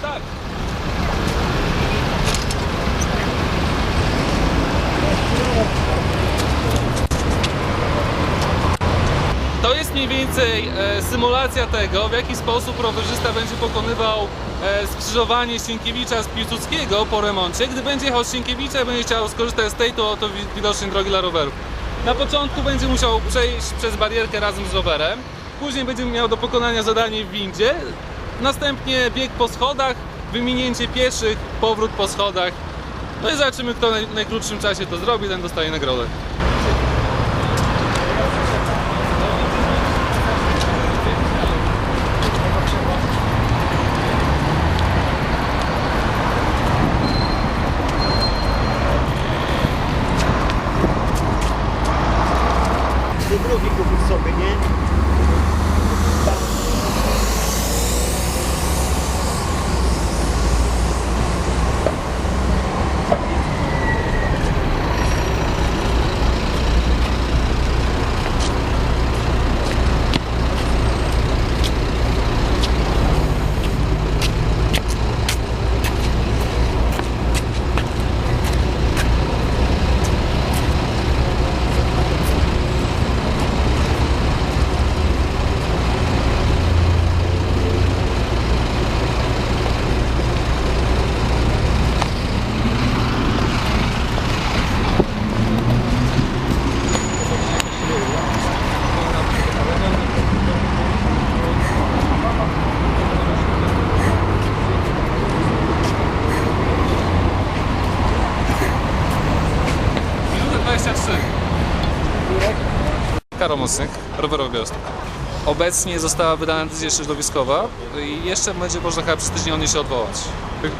start! To jest mniej więcej e, symulacja tego, w jaki sposób rowerzysta będzie pokonywał e, skrzyżowanie Sienkiewicza z Piłsudskiego po remoncie, gdy będzie jechał Sienkiewicza i będzie chciał skorzystać z tej to, oto widocznej drogi dla rowerów. Na początku będzie musiał przejść przez barierkę razem z rowerem, później będzie miał do pokonania zadanie w windzie, następnie bieg po schodach, wyminięcie pieszych, powrót po schodach. No i zobaczymy, kto w najkrótszym czasie to zrobi, ten dostaje nagrodę. Ty kupisz sobie, nie? 23. Karol Mocnik, rowerowy Białystok. Obecnie została wydana decyzja środowiskowa i jeszcze będzie można chyba przez tydzień o niej się odwołać.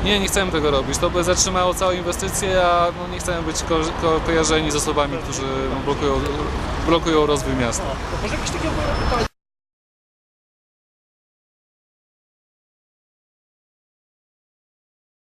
Nie, nie chcemy tego robić. To by zatrzymało całą inwestycję, a no nie chcemy być ko ko kojarzeni z osobami, którzy blokują, blokują rozwój miasta. Może jakieś takie